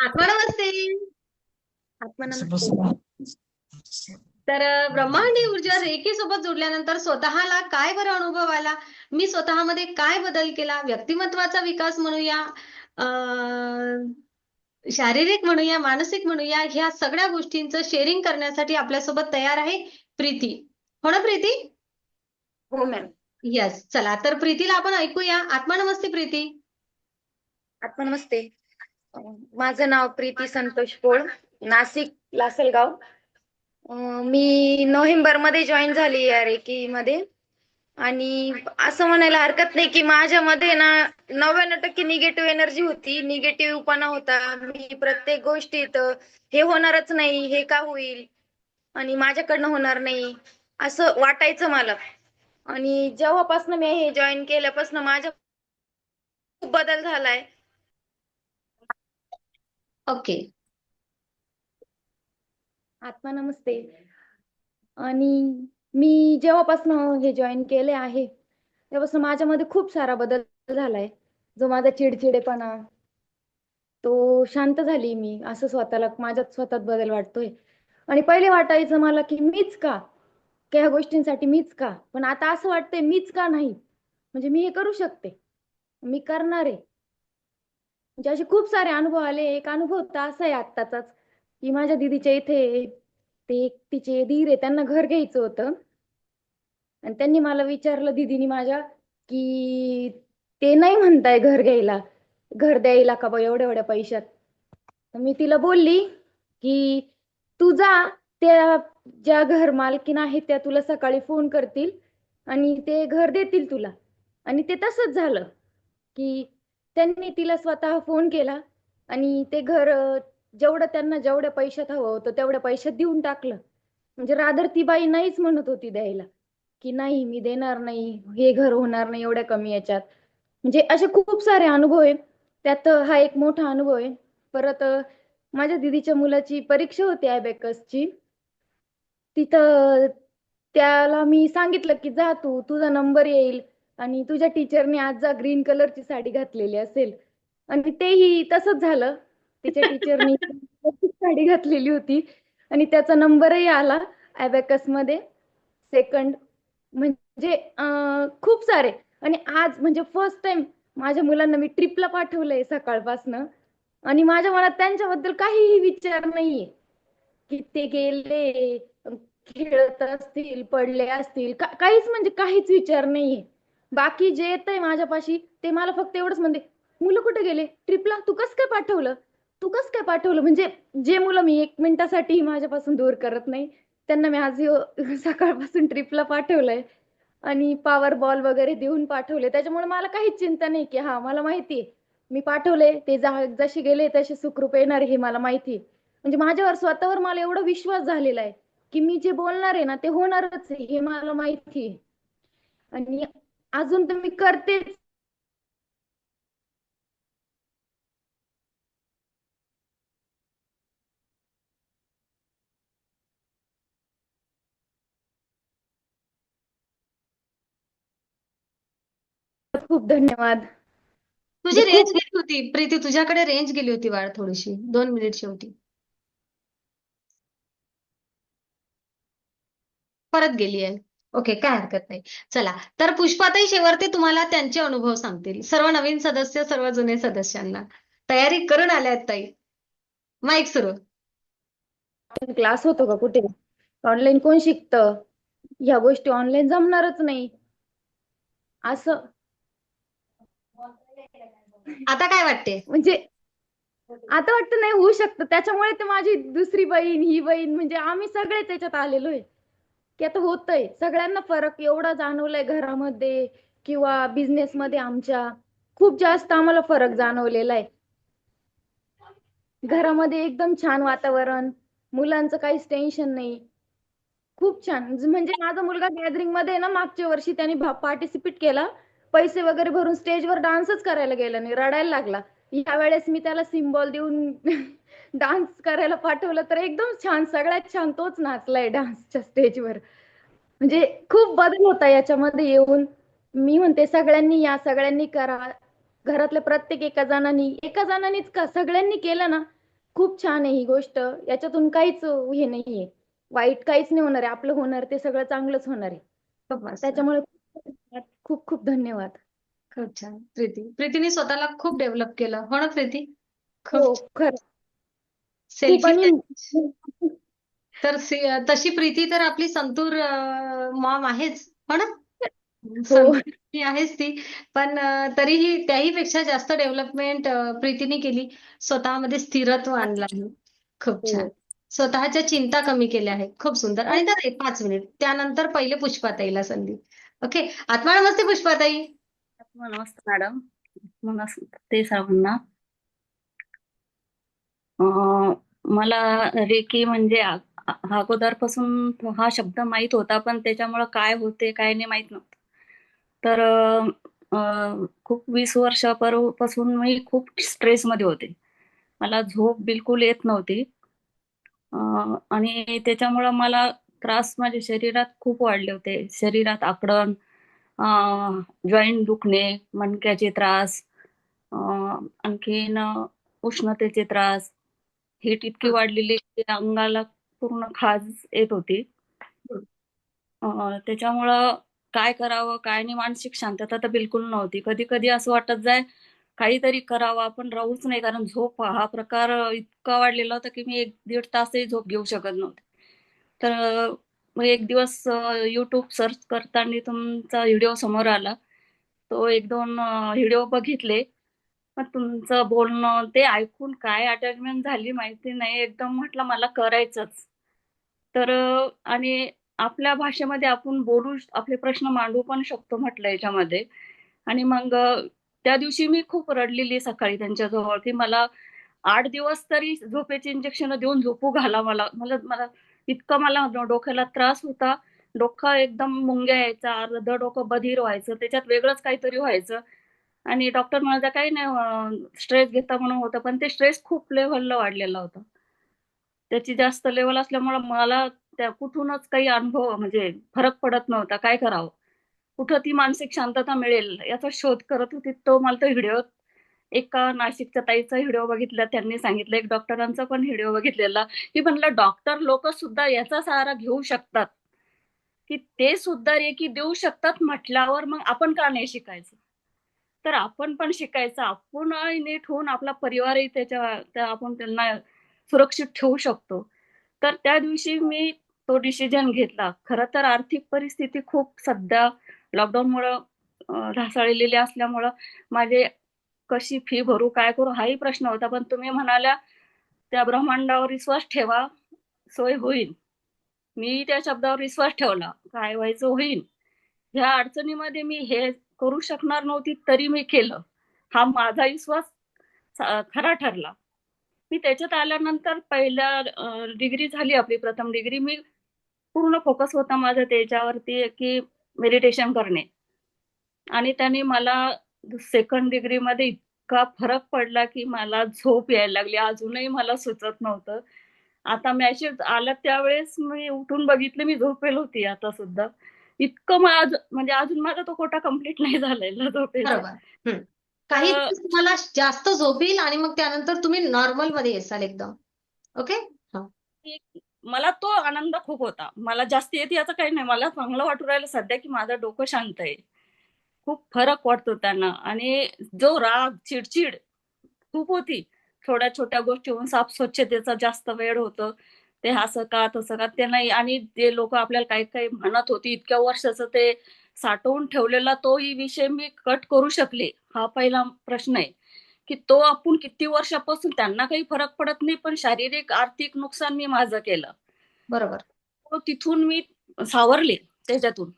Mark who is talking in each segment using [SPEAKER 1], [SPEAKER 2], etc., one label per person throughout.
[SPEAKER 1] आत्मा नमस्ते
[SPEAKER 2] आत्मा नमस्ते
[SPEAKER 1] तर ब्रह्मांडी ऊर्जा रेकी सोबत जोडल्यानंतर स्वतःला काय बरं अनुभव आला मी स्वतःमध्ये काय बदल केला? व्यक्तिमत्वाचा विकास म्हणूया अ, शारीरिक म्हणूया मानसिक म्हणूया ह्या सगळ्या गोष्टींचं शेअरिंग करण्यासाठी आपल्यासोबत तयार आहे प्रीती. हो ना प्रीती?
[SPEAKER 2] हो मॅम
[SPEAKER 1] येस चला तर प्रीतीला आपण ऐकूया. आत्मा नमस्ते प्रीती.
[SPEAKER 2] आत्मा नमस्ते. अं, माझं नाव प्रीती संतोष पोळ नाशिक लासलगाव. मी नोव्हेंबरमध्ये जॉईन झाली या रेकी मध्ये आणि असं म्हणायला हरकत नाही की माझ्यामध्ये ना नव्याण्णव टक्के निगेटिव्ह एनर्जी होती. निगेटिव्हपणा होता. मी प्रत्येक गोष्टीत हे होणारच नाही हे का होईल? आणि माझ्याकडनं होणार नाही. असं वाटायचं मला. आणि जेव्हापासून मी हे जॉईन केल्यापासून माझ्या खूप बदल झालाय.
[SPEAKER 1] ओके.
[SPEAKER 2] आत्मा नमस्ते. आणि मी जेव्हापासून हे जॉईन केले आहे तेव्हापासून माझ्यामध्ये खूप सारा बदल झालाय. जो माझा चिडचिडेपणा तो शांत झाली मी असं स्वतःला माझ्यात स्वतःत बदल वाटतोय. आणि पहिले वाटायचं मला की मीच का? ह्या गोष्टींसाठी मीच का? पण आता असं वाटतंय मीच का नाही? म्हणजे मी हे करू शकते. मी करणार. आहे म्हणजे असे खूप सारे अनुभव आले. एक अनुभव तर असा आहे आत्ताचाच की माझ्या दीदीच्या इथे ते तिचे दीर आहे त्यांना घर घ्यायचं होतं. आणि त्यांनी मला विचारलं दीदीनी माझ्या की ते नाही म्हणताय घर घ्यायला घर द्यायला का बा एवढ्या एवढ्या पैशात? मी तिला बोलली की तू जा त्या ज्या घर मालकीन आहेत त्या तुला सकाळी फोन करतील आणि ते घर देतील तुला. आणि ते तसंच झालं की त्यांनी तिला स्वतः फोन केला आणि ते घर जेवढं त्यांना जेवढ्या पैशात हवं होतं तेवढ्या पैशात देऊन टाकलं. म्हणजे राधर ती बाई नाहीच म्हणत होती द्यायला की नाही मी देणार नाही हे घर होणार नाही एवढ्या कमी याच्यात. म्हणजे असे खूप सारे अनुभव आहे त्यात हा एक मोठा अनुभव आहे. परत माझ्या दिदीच्या मुलाची परीक्षा होती ची तिथं त्याला मी सांगितलं की जा तू तुझा नंबर येईल. आणि तुझ्या टीचरने आज जा ग्रीन कलरची साडी घातलेली असेल. आणि तेही तसंच झालं. तिच्या टीचरनी साडी घातलेली होती. आणि त्याचा नंबरही आला अबॅकसमध्ये. सेकंड म्हणजे खूप सारे. आणि आज म्हणजे फर्स्ट टाइम माझ्या मुलांना मी ट्रिपला पाठवलंय सकाळपासनं. आणि माझ्या मनात त्यांच्याबद्दल काहीही विचार नाहीये. की ते गेले खेळत असतील पडले असतील काहीच म्हणजे काहीच विचार नाहीये. बाकी जे येतंय माझ्यापाशी ते मला फक्त एवढंच म्हणते. मुलं कुठे गेले? ट्रिपला? तू कस काय पाठवलं? तू कस काय पाठवलं? म्हणजे जे मुलं मी एक मिनिटासाठी माझ्यापासून दूर करत नाही त्यांना मी आज सकाळपासून ट्रिपला पाठवलंय. आणि पॉवर बॉल वगैरे देऊन पाठवले. त्याच्यामुळे मला काहीच चिंता नाही की हा मला माहितीये मी पाठवले ते जा- जसे गेले तसे सुखरूप येणार हे मला माहिती म्हणजे माझ्यावर स्वतःवर मला एवढा विश्वास झालेला आहे की मी जे बोलणार आहे ना ते होणारच आहे हे मला माहिती आहे. आणि अजून तर मी करतेच. खूप धन्यवाद.
[SPEAKER 1] तुझी रेंज गेली होती. प्रीती तुझ्याकडे रेंज गेली होती बाळ थोडीशी. दोन मिनिट शेवटी. परत गेली आहे ओके काय हरकत नाही. चला तर पुष्पाताई शेवरते तुम्हाला त्यांचे अनुभव सांगतील. सर्व नवीन सदस्य सर्व जुने सदस्यांना. तयारी करून आल्या आहेत ताई. माईक सुरू.
[SPEAKER 2] क्लास होतो का कुठे? ऑनलाईन कोण शिकतं? ह्या गोष्टी ऑनलाईन जमणारच नाही. असं.
[SPEAKER 1] आता काय वाटते?
[SPEAKER 2] म्हणजे आता वाटतं नाही होऊ शकतं. त्याच्यामुळे ते माझी दुसरी बहीण ही बहीण म्हणजे आम्ही सगळे त्याच्यात आलेलो आहे. की आता होतंय. सगळ्यांना फरक एवढा जाणवलाय घरामध्ये किंवा बिझनेस मध्ये आमच्या. खूप जास्त आम्हाला फरक जाणवलेला आहे. घरामध्ये एकदम छान वातावरण मुलांचं काहीच टेन्शन नाही. खूप छान. म्हणजे माझा मुलगा गॅदरिंगमध्ये ना मागच्या वर्षी त्याने पार्टिसिपेट केला. पैसे वगैरे भरून स्टेजवर डान्सच करायला गेला नाही रडायला लागला. या वेळेस मी त्याला सिम्बॉल देऊन डान्स करायला पाठवलं तर एकदम छान सगळ्यात छान तोच नाचलाय डान्सच्या स्टेजवर. म्हणजे खूप बदल होता याच्यामध्ये येऊन. मी म्हणते सगळ्यांनी या सगळ्यांनी करा. घरातल्या प्रत्येक एका जणांनी एका जणांनीच का सगळ्यांनी केलं ना? खूप छान आहे ही गोष्ट. याच्यातून काहीच हे नाहीये. वाईट काहीच नाही होणार आहे. आपलं होणार ते सगळं चांगलंच होणार आहे. त्याच्यामुळे खूप खूप धन्यवाद.
[SPEAKER 1] खूप छान. प्रीती. प्रीतीने स्वतःला खूप डेव्हलप केलं. हो ना प्रीती?
[SPEAKER 2] हो
[SPEAKER 1] खूप
[SPEAKER 2] खरं. खूप
[SPEAKER 1] सेल्फी तर से- तशी प्रीती तर आपली संतूर मॉम आहेच हो ना?
[SPEAKER 2] हो.
[SPEAKER 1] संतूर आहेच ती. पण अं, तरीही त्याही पेक्षा जास्त डेव्हलपमेंट प्रीतीने केली. स्वतःमध्ये स्थिरत्व आणलं आहे. खूप
[SPEAKER 2] हो.
[SPEAKER 1] छान. स्वतःच्या चिंता कमी केल्या आहेत. खूप सुंदर. आणि तर एक पाच मिनिट. त्यानंतर पहिले पुष्पाताईला संधी. ओके? आत्मा नमस्ते पुष्पाताई.
[SPEAKER 3] नमस्ते मॅडम. नमस्ते सर्वांना मला रेकी म्हणजे अगोदरपासून हा शब्द माहीत होता पण त्याच्यामुळं काय होते काय नाही माहीत नव्हतं. तर खूप वीस वर्षापासून मी खूप स्ट्रेसमध्ये होते. मला झोप बिलकुल येत नव्हती. आणि त्याच्यामुळं मला त्रास माझ्या शरीरात खूप वाढले होते. शरीरात आकडण जॉईंट दुखणे मणक्याचे त्रास आणखीन उष्णतेचे त्रास हीट इतकी. वाढलेली की अंगाला पूर्ण खाज येत होती. त्याच्यामुळं काय करावं काय नाही मानसिक शांतता तर बिलकुल नव्हती. कधी कधी असं वाटत जाय काहीतरी करावं आपण राहूच नाही. कारण झोप हा प्रकार इतका वाढलेला होता की मी एक दीड तासही झोप घेऊ शकत नव्हते. तर मग एक दिवस युट्यूब सर्च करताना तुमचा व्हिडिओ समोर आला. तो एक दोन व्हिडिओ बघितले. मग तुमचं बोलणं? ते ऐकून काय अटॅचमेंट झाली माहिती नाही. एकदम म्हटलं मला करायचंच. तर आणि आपल्या भाषेमध्ये आपण बोलू आपले प्रश्न मांडू पण शकतो म्हटलं याच्यामध्ये. आणि मग त्या दिवशी मी खूप रडलेली सकाळी त्यांच्याजवळ की मला आठ दिवस तरी झोपेचे इंजेक्शन देऊन झोपू घाला मला. मला मला इतकं मला डोक्याला त्रास होता. डोकं एकदम मुंग्या यायचा. अर्ध डोकं बधीर व्हायचं. त्याच्यात वेगळंच काहीतरी व्हायचं. आणि डॉक्टर म्हणायचा काही नाही स्ट्रेस घेता म्हणून होतं पण ते स्ट्रेस खूप लेव्हलला वाढलेला होता. त्याची जास्त लेवल असल्यामुळे मला त्या कुठूनच काही अनुभव म्हणजे फरक पडत नव्हता. काय करावं? कुठं ती मानसिक शांतता मिळेल याचा शोध करत होती. तो मला तो व्हिडिओ एका नाशिकच्या ताईचा व्हिडिओ बघितला. त्यांनी सांगितलं एक डॉक्टरांचा पण व्हिडिओ बघितलेला. की म्हणलं डॉक्टर लोक सुद्धा याचा सहारा घेऊ शकतात. की ते सुद्धा रेकी देऊ शकतात म्हटल्यावर मग आपण का नाही शिकायचं? तर आपण पण शिकायचं. आपण नीट होऊन आपला परिवारही त्याच्या त्या आपण त्यांना सुरक्षित ठेवू शकतो. तर त्या दिवशी मी तो डिसिजन घेतला. खरं तर आर्थिक परिस्थिती खूप सध्या लॉकडाऊनमुळं ढासळलेली असल्यामुळं माझे कशी फी भरू काय करू हाही प्रश्न होता. पण तुम्ही म्हणाल्या त्या ब्रह्मांडावर विश्वास ठेवा सोय होईल. मी त्या शब्दावर विश्वास ठेवला. काय व्हायचं होईल? ह्या अडचणीमध्ये मी हे करू शकणार नव्हती तरी मी केलं. हा माझा विश्वास खरा ठरला. मी त्याच्यात आल्यानंतर पहिल्या डिग्री झाली आपली प्रथम डिग्री मी पूर्ण फोकस होता माझा त्याच्यावरती की मेडिटेशन करणे. आणि त्याने मला सेकंड डिग्री मध्ये इतका फरक पडला की मला झोप यायला लागली. अजूनही मला सुचत नव्हतं. आता मॅसेज आला त्यावेळेस मी उठून बघितलं मी झोपेल होती आता सुद्धा. इतकं माझं म्हणजे अजून माझा तो कोटा कंप्लीट नाही झालेला झोपेचा.
[SPEAKER 1] काही तुम्हाला जास्त झोप येईल आणि मग त्यानंतर तुम्ही नॉर्मलमध्ये येसाल एकदम. ओके?
[SPEAKER 3] मला तो आनंद खूप होता. मला जास्त येते याचं काही नाही. मला चांगलं वाटू राहिलं सध्या की माझं डोकं शांत आहे. खूप फरक वाटतो त्यांना. आणि जो राग चिडचिड खूप होती. थोड्या छोट्या गोष्टीहून साफ स्वच्छतेचा जास्त वेळ होतं. ते असं का तसं का ते नाही. आणि जे लोक आपल्याला काही काही म्हणत होती इतक्या वर्षाचं ते साठवून ठेवलेला तोही विषय मी कट करू शकले. हा पहिला प्रश्न आहे. की तो आपण किती वर्षापासून त्यांना काही फरक पडत नाही पण शारीरिक आर्थिक नुकसान मी माझं केलं.
[SPEAKER 1] बरोबर.
[SPEAKER 3] तो तिथून मी सावरले त्याच्यातून.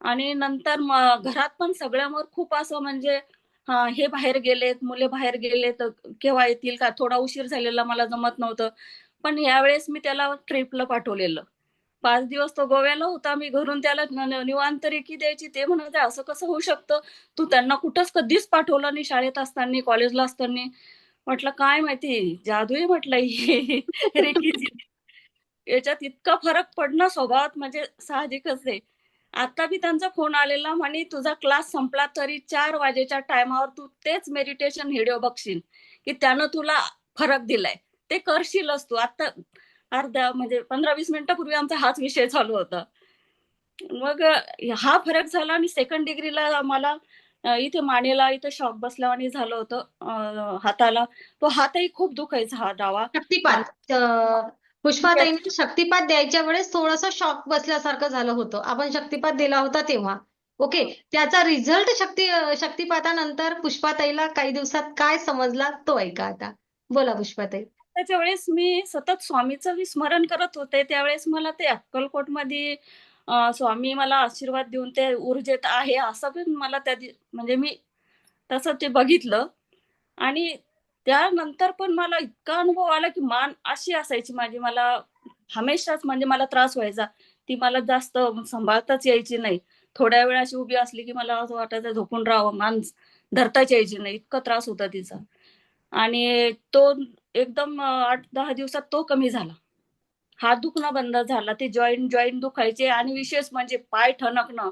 [SPEAKER 3] आणि नंतर घरात पण सगळ्यांवर खूप असं म्हणजे हा हे बाहेर गेलेत मुले बाहेर गेलेत केव्हा येतील का? थोडा उशीर झालेला मला जमत नव्हतं. पण यावेळेस मी त्याला ट्रिपला पाठवलेलं. पाच दिवस तो गोव्याला होता मी घरून त्याला निवांत रेकी द्यायची ते म्हणत असं कसं होऊ शकतं? तू त्यांना कुठंच कधीच पाठवलं नाही शाळेत असताना कॉलेजला असताना. म्हटलं काय माहिती जादू आहे म्हटलं याच्यात इतका फरक पडणं स्वभावात म्हणजे साहजिकच आहे. आता बी त्यांचा फोन आलेला म्हणे तुझा क्लास संपला तरी चार वाजेच्या टायमावर तू तेच मेडिटेशन व्हिडिओ बघशील की त्यानं तुला फरक दिलाय. ते करशीलच तू आता अर्धा म्हणजे पंधरा वीस मिनिटापूर्वी आमचा हाच विषय चालू होता. मग हा फरक झाला आणि सेकंड डिग्रीला मला इथे मानेला इथे शॉक बसल्यावानी झालं होतं हाताला. तो हातही खूप दुखायचा हा डावा.
[SPEAKER 1] शक्तिपात पुष्पाताईने शक्तिपात द्यायच्या वेळेस थोडासा शॉक बसल्यासारखं झालं होतं. आपण शक्तिपात दिला होता तेव्हा. ओके त्याचा रिझल्ट शक्ती शक्तिपातानंतर पुष्पाताईला काही दिवसात काय समजला तो ऐका आता. बोला पुष्पाताई.
[SPEAKER 3] त्याच्या वेळेस मी सतत स्वामीचं विस्मरण करत होते. त्यावेळेस मला ते अक्कलकोटमध्ये मध्ये स्वामी मला आशीर्वाद देऊन ते ऊर्जेत आहे असं पण मला त्या म्हणजे मी तसं ते बघितलं. आणि त्यानंतर पण मला इतका अनुभव आला की मान अशी असायची माझी. मला हमेशाच म्हणजे मला त्रास व्हायचा. ती मला जास्त सांभाळताच यायची नाही. थोड्या वेळ अशी उभी असली की मला असं वाटायचं झोपून राहावं. मान धरताच यायची नाही. इतका त्रास होता तिचा. आणि तो एकदम आठ दहा दिवसात तो कमी झाला. हात दुखणं बंद झाला ते जॉईंट जॉईंट दुखायचे आणि विशेष म्हणजे पाय ठणकणं.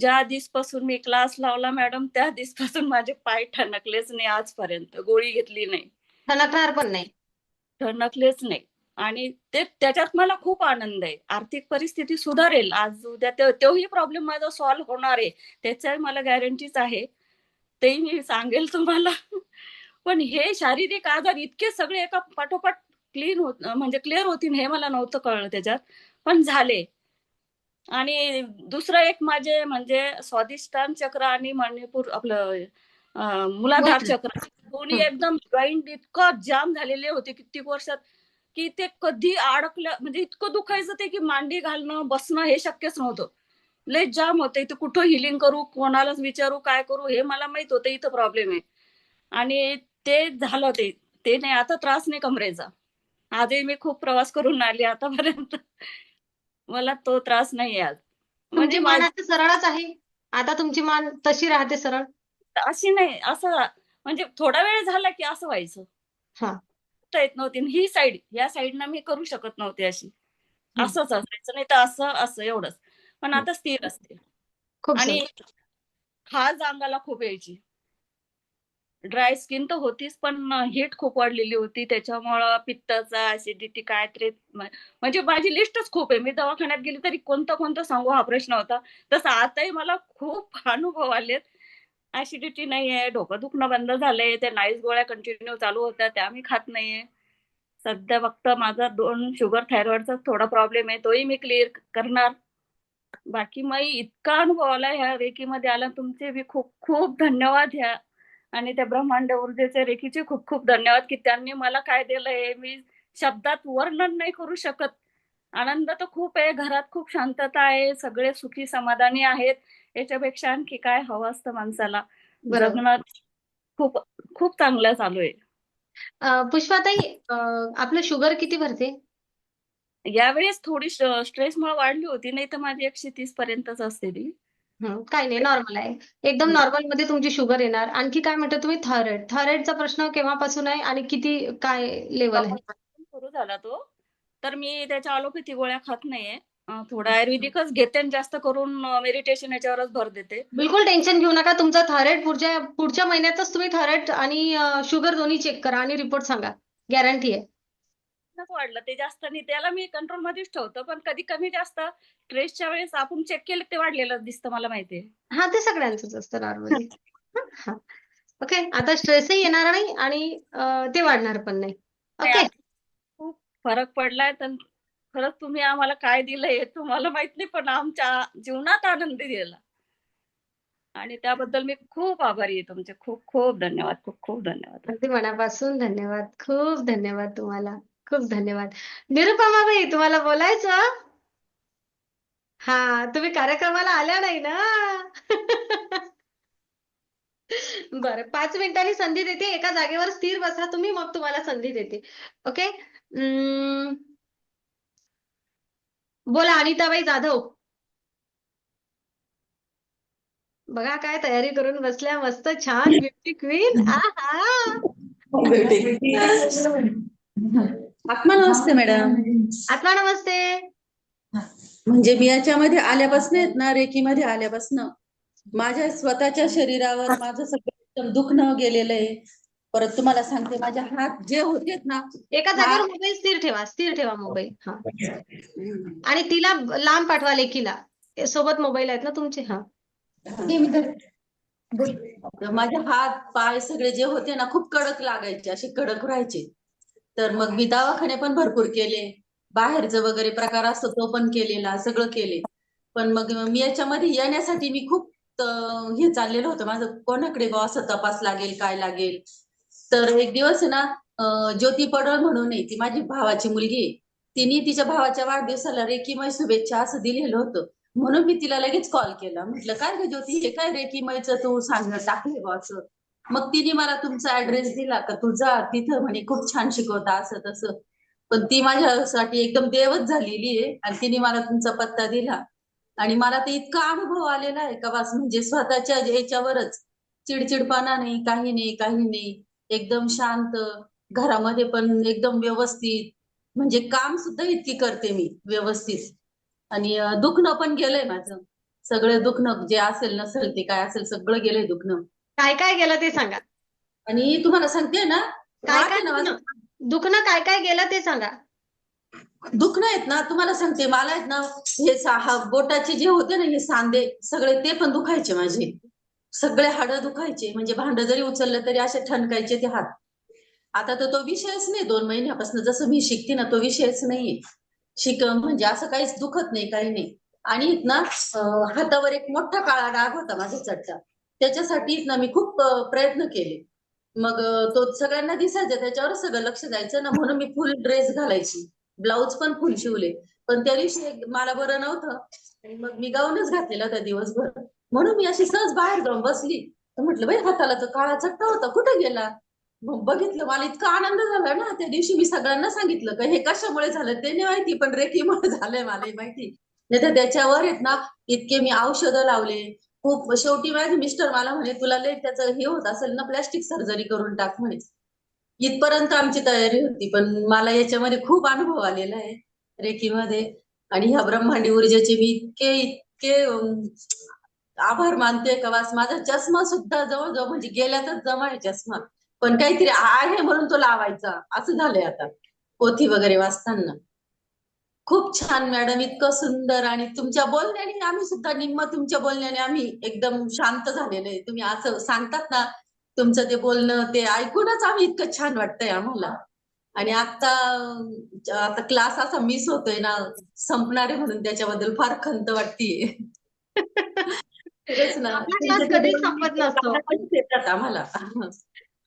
[SPEAKER 3] ज्या दिवसपासून मी क्लास लावला मॅडम त्या दिवसपासून माझे पाय ठणकलेच नाही आजपर्यंत. गोळी घेतली नाही.
[SPEAKER 1] ठणकणार पण नाही.
[SPEAKER 3] ठणकलेच नाही. आणि ते त्याच्यात मला खूप आनंद आहे. आर्थिक परिस्थिती सुधारेल. आज उद्या तोही प्रॉब्लेम माझा सॉल्व्ह होणार आहे. त्याच्या मला गॅरंटीच आहे. तेही मी सांगेल तुम्हाला. पण हे शारीरिक आजार इतके सगळे एका पाठोपाठ क्लीन होत म्हणजे क्लिअर होतील हे मला नव्हतं कळलं त्याच्यात. पण झाले. आणि दुसरं एक माझे म्हणजे स्वादिष्टान चक्र आणि मणिपूर आपलं मुलाधार. चक्र दोन्ही. एकदम जॉईंट इतकं जाम झालेले होते कित्येक वर्षात की ते कधी अडकलं म्हणजे इतकं दुखायचं ते की मांडी घालणं बसणं हे शक्यच नव्हतं. लय जाम होते. ते कुठं हिलिंग करू कोणालाच विचारू काय करू हे मला माहीत होतं. इथं प्रॉब्लेम आहे. आणि ते झालं ते ते नाही आता त्रास नाही कमरेचा. आजही मी खूप प्रवास करून आली आतापर्यंत. मला तो त्रास नाही आज. म्हणजे
[SPEAKER 1] मान आता सरळच आहे. आता तुमची मान तशी राहते सरळ.
[SPEAKER 3] अशी नाही असं म्हणजे थोडा वेळ झाला की असं व्हायचं.
[SPEAKER 1] हा.
[SPEAKER 3] येत नव्हती. आणि ही साईड या साईडनं मी करू शकत नव्हते अशी. असंच असायचं नाही तर असं असं एवढंच. पण आता स्थिर असते. आणि. खाज अंगाला खूप यायची. ड्राय स्किन तर होतीच पण हीट खूप वाढलेली होती. त्याच्यामुळं पित्ताचा ऍसिडिटी काय तरी म्हणजे माझी लिस्टच खूप आहे. मी दवाखान्यात गेली तरी कोणतं कोणतं सांगू हा प्रश्न होता. तसं आताही मला खूप अनुभव आलेत. ऍसिडिटी नाही आहे डोकं दुखणं बंद झालंय त्या नाईस गोळ्या कंटिन्यू चालू होत्या त्या मी खात नाहीये. सध्या फक्त माझा दोन शुगर थायरॉइडचा थोडा प्रॉब्लेम आहे तोही मी क्लिअर करणार. बाकी मग इतका अनुभव आला ह्या रेकीमध्ये आला. तुमचे बी खूप खूप धन्यवाद ह्या आणि त्या ब्रह्मांड ऊर्जेचे रेकीचे खूप खूप धन्यवाद की त्यांनी मला काय दिलंय मी शब्दात वर्णन नाही करू शकत. आनंद तर खूप आहे घरात खूप शांतता आहे सगळे सुखी समाधानी आहेत. याच्यापेक्षा आणखी काय हवं असतं माणसाला? खूप खूप चांगलं चालू आहे.
[SPEAKER 1] पुष्पाताई आपलं शुगर किती भरते?
[SPEAKER 3] यावेळेस थोडी स्ट्रेसमुळे वाढली होती नाही तर माझी एकशे तीस पर्यंतच असते ती.
[SPEAKER 1] हं, काही नाही नॉर्मल आहे. एकदम नॉर्मलमध्ये तुमची शुगर येणार. आणखी काय म्हणता तुम्ही? थायरॉइड थायरॉइडचा प्रश्न केव्हापासून आहे आणि किती काय लेवल आहे?
[SPEAKER 3] सुरू झाला तो? तर मी त्याच्या अलोपॅथी गोळ्या खात नाहीये. अं, थोडं आयुर्वेदिकच घेते आणि जास्त करून मेडिटेशन याच्यावरच भर देते.
[SPEAKER 1] बिलकुल टेन्शन घेऊ नका. तुमचा थायरॉइड पुढच्या पुढच्या महिन्यातच तुम्ही थायरॉइड आणि शुगर दोन्ही चेक करा आणि रिपोर्ट सांगा. गॅरंटी आहे.
[SPEAKER 3] वाढलं. ते जास्त नाही त्याला मी कंट्रोल मध्येच ठेवतो. पण कधी कमी जास्त स्ट्रेसच्या वेळेस आपण चेक केलं ते वाढलेलं दिसतं मला माहितीये.
[SPEAKER 1] हा ते सगळ्यांचंच असतं नॉर्मली ओके आता स्ट्रेसही येणार नाही आणि ते वाढणार पण नाही. ओके
[SPEAKER 3] खूप फरक पडलाय. तर खरंच तुम्ही आम्हाला काय दिलंय हे तुम्हाला माहीत नाही पण आमच्या जीवनात आनंद दिला आणि त्याबद्दल मी खूप आभारी आहे तुमचे. खूप खूप धन्यवाद. खूप खूप धन्यवाद.
[SPEAKER 1] अगदी मनापासून धन्यवाद. खूप धन्यवाद तुम्हाला. खूप धन्यवाद. निरुपमाबाई तुम्हाला बोलायचं? हा तुम्ही कार्यक्रमाला आल्या नाही ना? बरं पाच मिनिटांनी संधी देते. एका जागेवर स्थिर बसा तुम्ही मग तुम्हाला संधी देते. ओके. बोला अनिताबाई जाधव. बघा काय तयारी करून बसल्या. मस्त छान ब्युटी क्वीन आहा.
[SPEAKER 4] आत्मा नमस्ते मॅडम.
[SPEAKER 1] आत्मा नमस्ते.
[SPEAKER 4] म्हणजे मी याच्यामध्ये आल्यापासून आहेत ना रेकीमध्ये आल्यापासून. माझ्या स्वतःच्या शरीरावर माझं सगळं एकदम दुखणं गेलेलं आहे. परत तुम्हाला सांगते माझ्या हात जे होते ना
[SPEAKER 1] एका जागेवर मोबाईल स्थिर ठेवा स्थिर ठेवा मोबाईल. हा. आणि तिला लांब पाठवा लेकीला. सोबत मोबाईल आहेत ना तुमचे? हा.
[SPEAKER 4] तर माझे हात पाय सगळे जे होते ना खूप कडक लागायचे असे कडक राहायचे. तर मग मी दवाखाने पण भरपूर केले. बाहेरचं वगैरे प्रकार असतो तो पण केलेला सगळं केले. पण मग मी याच्यामध्ये येण्यासाठी मी खूप हे चाललेलं होतं. माझं कोणाकडे बुवा असं तपास लागेल काय लागेल? तर एक दिवस ना ज्योती पडळ म्हणून आहे ती माझी भावाची मुलगी तिने तिच्या भावाच्या वाढदिवसाला रेकीमय शुभेच्छा असं दिलेलं होतं. म्हणून मी तिला लगेच कॉल केला. म्हटलं काय ग ज्योती? हे काय रेकीमयचं तू सांग टाकले बा असं. मग तिने मला तुमचा ऍड्रेस दिला. का तू जा तिथं म्हणे खूप छान शिकवता असं तसं. पण ती माझ्यासाठी एकदम देवच झालेली आहे. आणि तिने मला तुमचा पत्ता दिला. आणि मला ते इतका अनुभव आलेला आहे. का बस म्हणजे स्वतःच्या याच्यावरच. चिडचिडपणा नाही काही नाही काही नाही. एकदम शांत. घरामध्ये पण एकदम व्यवस्थित. म्हणजे काम सुद्धा इतकी करते मी व्यवस्थित. आणि दुखणं पण गेलंय माझं. सगळं दुखणं जे असेल नसेल ते काय असेल सगळं गेलंय दुखणं.
[SPEAKER 1] काय काय गेलं ते सांगा.
[SPEAKER 4] आणि तुम्हाला सांगते ना
[SPEAKER 1] काय काय दुखणं? दुखणं काय काय गेलं ते सांगा.
[SPEAKER 4] दुखणं आहेत ना तुम्हाला सांगते मला आहेत ना हे हा बोटाचे जे होते ना हे सांधे सगळे ते पण दुखायचे माझे. सगळे हाडं दुखायचे म्हणजे भांड जरी उचललं तरी असे ठणकायचे ते हात. आता तर तो विषयच नाही दोन महिन्यापासून जसं मी शिकते ना तो विषयच नाहीये. शिक म्हणजे असं काहीच दुखत नाही काही नाही. आणि ना हातावर एक मोठा काळा डाग होता माझा चट्टा त्याच्यासाठीच ना मी खूप प्रयत्न केले. मग तो सगळ्यांना दिसायचा त्याच्यावर सगळं लक्ष द्यायचं ना म्हणून मी फुल ड्रेस घालायची. ब्लाऊज पण फुल शिवले. पण त्या दिवशी मला बरं नव्हतं. आणि मग मी गाऊनच घातलेला होता दिवसभर. म्हणून मी अशी सहज बाहेर जाऊन बसली. तर म्हटलं बाई हाताला तर काळा चट्टा होता. कुठे गेला? मग बघितलं मला इतका आनंद झाला ना. त्या दिवशी मी सगळ्यांना सांगितलं का हे कशामुळे झालं? ते नाही माहिती पण रेखीमुळे झालंय मला माहिती. नाही तर त्याच्यावर आहेत ना इतके मी औषधं लावले. खूप शेवटी माझे मिस्टर मला म्हणे तुला लय त्याचं हे होत असेल ना प्लॅस्टिक सर्जरी करून टाक म्हणे. इथपर्यंत आमची तयारी होती पण मला याच्यामध्ये खूप अनुभव आलेला आहे रेकीमध्ये आणि ह्या ब्रह्मांडी ऊर्जेचे मी इतके इतके आभार मानते का माझा चष्मा सुद्धा जवळजवळ म्हणजे गेल्यातच जमा आहे चष्मा पण काहीतरी आहे म्हणून तो लावायचा. असं झालंय आता पोथी वगैरे वाचताना. खूप छान मॅडम. इतकं सुंदर आणि तुमच्या बोलण्याने आम्ही सुद्धा निम्म तुमच्या बोलण्याने आम्ही एकदम शांत झालेलो आहे. तुम्ही असं सांगतात ना तुमचं ते बोलणं ते ऐकूनच आम्ही इतकं छान वाटतंय आम्हाला. आणि आता आता क्लास असा मिस होतोय ना संपणार आहे म्हणून त्याच्याबद्दल फार खंत वाटतीये.
[SPEAKER 1] कधीच संपत नसतो.
[SPEAKER 4] आम्हाला.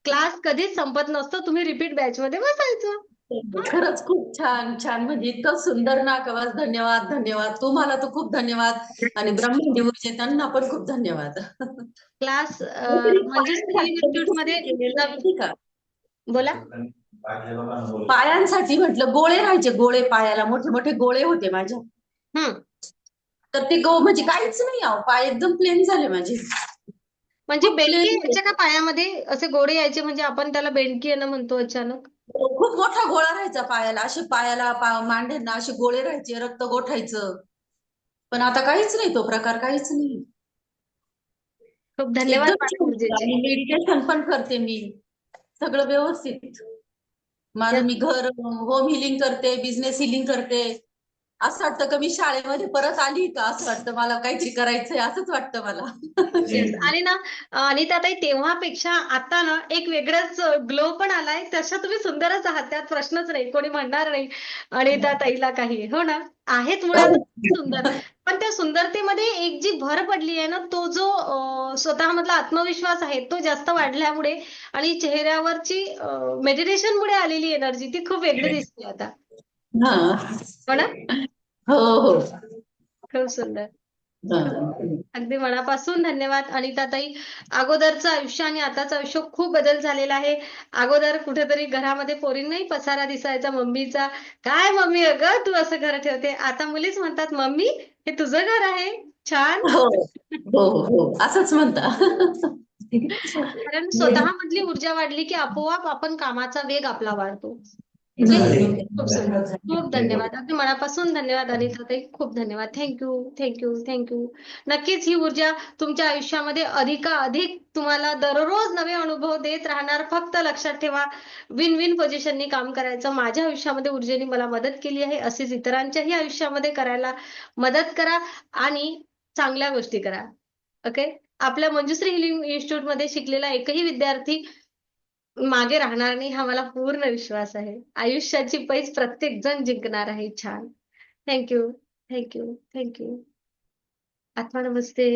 [SPEAKER 1] क्लास कधीच संपत नसतो. तुम्ही रिपीट बॅच मध्ये बसायचं.
[SPEAKER 4] खरंच खूप छान छान. म्हणजे इतकं सुंदर ना कवास धन्यवाद धन्यवाद. तुम्हाला तर खूप धन्यवाद. आणि ब्रह्मांडी ऊर्जे त्यांना पण खूप धन्यवाद.
[SPEAKER 1] क्लास म्हणजे
[SPEAKER 4] का
[SPEAKER 1] बोला.
[SPEAKER 4] पायांसाठी म्हटलं गोळे राहायचे गोळे पायाला. मोठे मोठे गोळे होते माझ्या.
[SPEAKER 1] हम्म
[SPEAKER 4] तर ते गो म्हणजे काहीच नाही आहो पाय एकदम प्लेन झाले माझे.
[SPEAKER 1] म्हणजे बेंडकी यायच्या का पायामध्ये? असे गोळे यायचे म्हणजे आपण त्याला बेंडकी येणं म्हणतो अचानक?
[SPEAKER 4] खूप मोठा गोळा राहायचा पायाला. असे पायाला पा मांड्यांना असे गोळे राहायचे रक्त गोठायचं. पण आता काहीच नाही तो प्रकार काहीच नाही.
[SPEAKER 1] खूप धन्यवाद
[SPEAKER 4] एकदम आणि मेडिटेशन पण करते मी. सगळं व्यवस्थित. माझं मी घर होम हिलिंग करते बिझनेस हिलिंग करते. असं वाटतं का मी शाळेमध्ये परत आली का? असं वाटतं मला काहीतरी करायचंय असंच वाटतं मला.
[SPEAKER 1] Yes. आणि ना अनिता ताई तेव्हापेक्षा आता ना एक वेगळाच ग्लो पण आलाय. तशा तुम्ही सुंदरच आहात. त्यात प्रश्नच नाही. कोणी म्हणणार नाही. अनिता ताईला काही. हो ना? आहेत मुळात सुंदर. पण त्या सुंदरतेमध्ये एक जी भर पडली आहे ना तो जो स्वतःमधला आत्मविश्वास आहे तो जास्त वाढल्यामुळे आणि चेहऱ्यावरची मेडिटेशन मुळे आलेली एनर्जी ती खूप वेगळी दिसते आता.
[SPEAKER 4] हा.
[SPEAKER 1] हो ना
[SPEAKER 4] हो हो.
[SPEAKER 1] खूप सुंदर. अगदी मनापासून धन्यवाद अनिताताई अगोदरचं आयुष्य आणि आताचं आयुष्य खूप बदल झालेला आहे. अगोदर कुठेतरी घरामध्ये पोरींनाही पसारा दिसायचा मम्मीचा. काय मम्मी अगं तू असं घर ठेवते? आता मुलीच म्हणतात मम्मी हे तुझं घर आहे. छान.
[SPEAKER 4] हो हो हो. असंच म्हणता.
[SPEAKER 1] कारण स्वतःमधली ऊर्जा वाढली की आपोआप आपण कामाचा वेग आपला वाढतो. खूप धन्यवाद. अगदी मनापासून धन्यवाद अनिताताई खूप धन्यवाद. थँक्यू थँक्यू थँक्यू नक्कीच ही ऊर्जा तुमच्या आयुष्यामध्ये अधिकाधिक तुम्हाला दररोज नवे अनुभव देत राहणार. फक्त लक्षात ठेवा विन विन पोझिशननी काम करायचं. माझ्या आयुष्यामध्ये ऊर्जेने मला मदत केली आहे. असेच इतरांच्याही आयुष्यामध्ये करायला मदत करा आणि चांगल्या गोष्टी करा. ओके आपल्या मंजुश्री हिलिंग इन्स्टिट्यूटमध्ये शिकलेला एकही विद्यार्थी मागे राहणार नाही हा मला पूर्ण विश्वास आहे. आयुष्याची पैज प्रत्येक जण जिंकणार आहे छान. थँक्यू थँक्यू थँक्यू आत्मा नमस्ते.